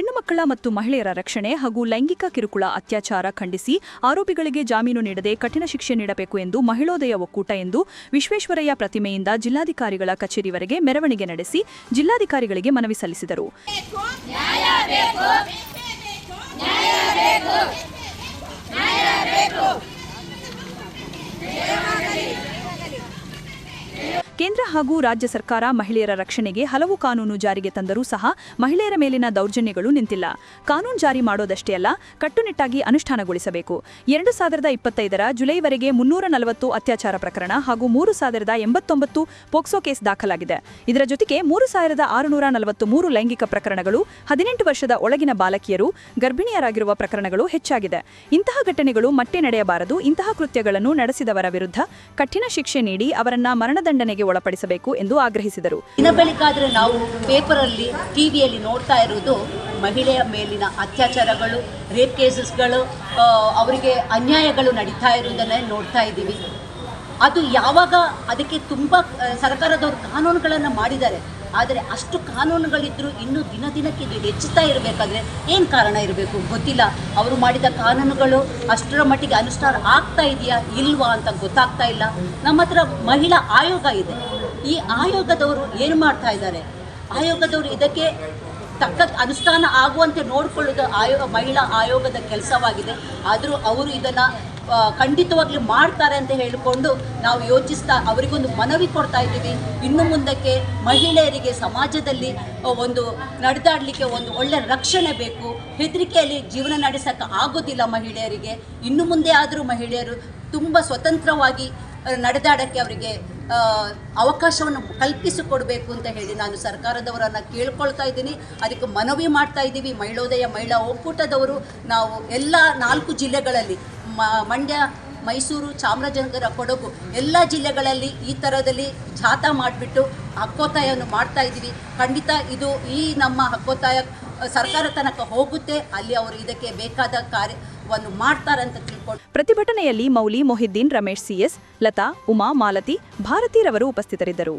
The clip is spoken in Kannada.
ಹೆಣ್ಣು ಮಕ್ಕಳ ಮತ್ತು ಮಹಿಳೆಯರ ರಕ್ಷಣೆ ಹಾಗೂ ಲೈಂಗಿಕ ಕಿರುಕುಳ ಅತ್ಯಾಚಾರ ಖಂಡಿಸಿ ಆರೋಪಿಗಳಿಗೆ ಜಾಮೀನು ನೀಡದೆ ಕಠಿಣ ಶಿಕ್ಷೆ ನೀಡಬೇಕು ಎಂದು ಮಹಿಳೋದಯ ಒಕ್ಕೂಟ ಎಂದು ವಿಶ್ವೇಶ್ವರಯ್ಯ ಪ್ರತಿಮೆಯಿಂದ ಜಿಲ್ಲಾಧಿಕಾರಿಗಳ ಕಚೇರಿವರೆಗೆ ಮೆರವಣಿಗೆ ನಡೆಸಿ ಜಿಲ್ಲಾಧಿಕಾರಿಗಳಿಗೆ ಮನವಿ ಸಲ್ಲಿಸಿದರು. ಕೇಂದ್ರ ಹಾಗೂ ರಾಜ್ಯ ಸರ್ಕಾರ ಮಹಿಳೆಯರ ರಕ್ಷಣೆಗೆ ಹಲವು ಕಾನೂನು ಜಾರಿಗೆ ತಂದರೂ ಸಹ ಮಹಿಳೆಯರ ಮೇಲಿನ ದೌರ್ಜನ್ಯಗಳು ನಿಂತಿಲ್ಲ. ಕಾನೂನು ಜಾರಿ ಮಾಡೋದಷ್ಟೇ ಅಲ್ಲ, ಕಟ್ಟುನಿಟ್ಟಾಗಿ ಅನುಷ್ಠಾನಗೊಳಿಸಬೇಕು. ಎರಡು ಸಾವಿರದ ಇಪ್ಪತ್ತೈದರ ಜುಲೈವರೆಗೆ ಮುನ್ನೂರ ನಲವತ್ತು ಅತ್ಯಾಚಾರ ಪ್ರಕರಣ ಹಾಗೂ ಮೂರು ಸಾವಿರದ ಎಂಬತ್ತೊಂಬತ್ತು ಪೋಕ್ಸೋ ಕೇಸ್ ದಾಖಲಾಗಿದೆ. ಇದರ ಜೊತೆಗೆ ಮೂರು ಸಾವಿರದ ಆರುನೂರ ನಲವತ್ತು ಮೂರು ಲೈಂಗಿಕ ಪ್ರಕರಣಗಳು, ಹದಿನೆಂಟು ವರ್ಷದ ಒಳಗಿನ ಬಾಲಕಿಯರು, ಗರ್ಭಿಣಿಯರಾಗಿರುವ ಪ್ರಕರಣಗಳು ಹೆಚ್ಚಾಗಿದೆ. ಇಂತಹ ಘಟನೆಗಳು ಮತ್ತೆ ನಡೆಯಬಾರದು. ಇಂತಹ ಕೃತ್ಯಗಳನ್ನು ನಡೆಸಿದವರ ವಿರುದ್ಧ ಕಠಿಣ ಶಿಕ್ಷೆ ನೀಡಿ ಅವರನ್ನ ಮರಣದಂಡನೆಗೆ ಒಳಪಡಿಸಬೇಕು ಎಂದು ಆಗ್ರಹಿಸಿದರು. ದಿನ ಬೆಳಿಗಾದ್ರೆ ನಾವು ಪೇಪರಲ್ಲಿ, ಟಿವಿಯಲ್ಲಿ ನೋಡ್ತಾ ಇರೋದು ಮಹಿಳೆಯ ಮೇಲಿನ ಅತ್ಯಾಚಾರಗಳು, ರೇಪ್ ಕೇಸಸ್ಗಳು ಅವರಿಗೆ ಅನ್ಯಾಯಗಳು ನಡೀತಾ ಇರುವುದನ್ನೇ ನೋಡ್ತಾ ಇದ್ದೀವಿ. ಅದು ಯಾವಾಗ ಅದಕ್ಕೆ ತುಂಬ ಸರ್ಕಾರದವರು ಕಾನೂನುಗಳನ್ನು ಮಾಡಿದ್ದಾರೆ. ಆದರೆ ಅಷ್ಟು ಕಾನೂನುಗಳಿದ್ದರೂ ಇನ್ನೂ ದಿನ ದಿನಕ್ಕೆ ಇದು ಹೆಚ್ಚುತ್ತಾ ಇರಬೇಕಾದ್ರೆ ಏನು ಕಾರಣ ಇರಬೇಕು? ಗೊತ್ತಿಲ್ಲ. ಅವರು ಮಾಡಿದ ಕಾನೂನುಗಳು ಅಷ್ಟರ ಮಟ್ಟಿಗೆ ಅನುಷ್ಠಾನ ಆಗ್ತಾ ಇದೆಯಾ ಇಲ್ವಾ ಅಂತ ಗೊತ್ತಾಗ್ತಾ ಇಲ್ಲ. ನಮ್ಮ ಹತ್ರ ಮಹಿಳಾ ಆಯೋಗ ಇದೆ. ಈ ಆಯೋಗದವರು ಏನು ಮಾಡ್ತಾ ಇದ್ದಾರೆ? ಆಯೋಗದವರು ಇದಕ್ಕೆ ತಕ್ಕ ಅನುಷ್ಠಾನ ಆಗುವಂತೆ ನೋಡಿಕೊಳ್ಳೋದು ಆಯೋಗ ಮಹಿಳಾ ಆಯೋಗದ ಕೆಲಸವಾಗಿದೆ. ಆದರೂ ಅವರು ಇದನ್ನು ಖಂಡಿತವಾಗ್ಲೂ ಮಾಡ್ತಾರೆ ಅಂತ ಹೇಳಿಕೊಂಡು ನಾವು ಯೋಚಿಸ್ತಾ ಅವರಿಗೊಂದು ಮನವಿ ಕೊಡ್ತಾ ಇದ್ದೀವಿ. ಇನ್ನು ಮುಂದಕ್ಕೆ ಮಹಿಳೆಯರಿಗೆ ಸಮಾಜದಲ್ಲಿ ಒಂದು ನಡೆದಾಡಲಿಕ್ಕೆ ಒಂದು ಒಳ್ಳೆ ರಕ್ಷಣೆ ಬೇಕು. ಹೆದರಿಕೆಯಲ್ಲಿ ಜೀವನ ನಡೆಸಕ್ಕೆ ಆಗೋದಿಲ್ಲ ಮಹಿಳೆಯರಿಗೆ. ಇನ್ನು ಮುಂದೆ ಆದರೂ ಮಹಿಳೆಯರು ತುಂಬ ಸ್ವತಂತ್ರವಾಗಿ ನಡೆದಾಡೋಕ್ಕೆ ಅವರಿಗೆ ಅವಕಾಶವನ್ನು ಕಲ್ಪಿಸಿಕೊಡಬೇಕು ಅಂತ ಹೇಳಿ ನಾನು ಸರ್ಕಾರದವರನ್ನು ಕೇಳ್ಕೊಳ್ತಾ ಇದ್ದೀನಿ. ಅದಕ್ಕೆ ಮನವಿ ಮಾಡ್ತಾ ಇದ್ದೀವಿ. ಮಹಿಳೋದಯ ಮಹಿಳಾ ಒಕ್ಕೂಟದವರು ನಾವು ಎಲ್ಲ ನಾಲ್ಕು ಜಿಲ್ಲೆಗಳಲ್ಲಿ ಮಂಡ್ಯ ಮೈಸೂರು ಚಾಮರಾಜನಗರ ಕೊಡಗು ಎಲ್ಲ ಜಿಲ್ಲೆಗಳಲ್ಲಿ ಈ ಥರದಲ್ಲಿ ಜಾಥಾ ಮಾಡಿಬಿಟ್ಟು ಹಕ್ಕೋತ್ತಾಯವನ್ನು ಮಾಡ್ತಾ ಇದ್ದೀವಿ. ಖಂಡಿತ ಇದು ಈ ನಮ್ಮ ಹಕ್ಕೋತ್ತಾಯ ಆ, ಸರ್ಕಾರ ತನಕ ಹೋಗುತ್ತೆ, ಅಲ್ಲಿ ಅವರು ಇದಕ್ಕೆ ಬೇಕಾದ ಕಾರ್ಯವನ್ನು ಮಾಡ್ತಾರೆ ಅಂತ ತಿಳ್ಕೊಂಡು ಪ್ರತಿಭಟನೆಯಲ್ಲಿ ಮೌಲಿ ಮೊಹಿದ್ದೀನ್, ರಮೇಶ್ ಸಿಎಸ್ ಲತಾ, ಉಮಾ ಮಾಲತಿ, ಭಾರತೀರವರು ಉಪಸ್ಥಿತರಿದ್ದರು.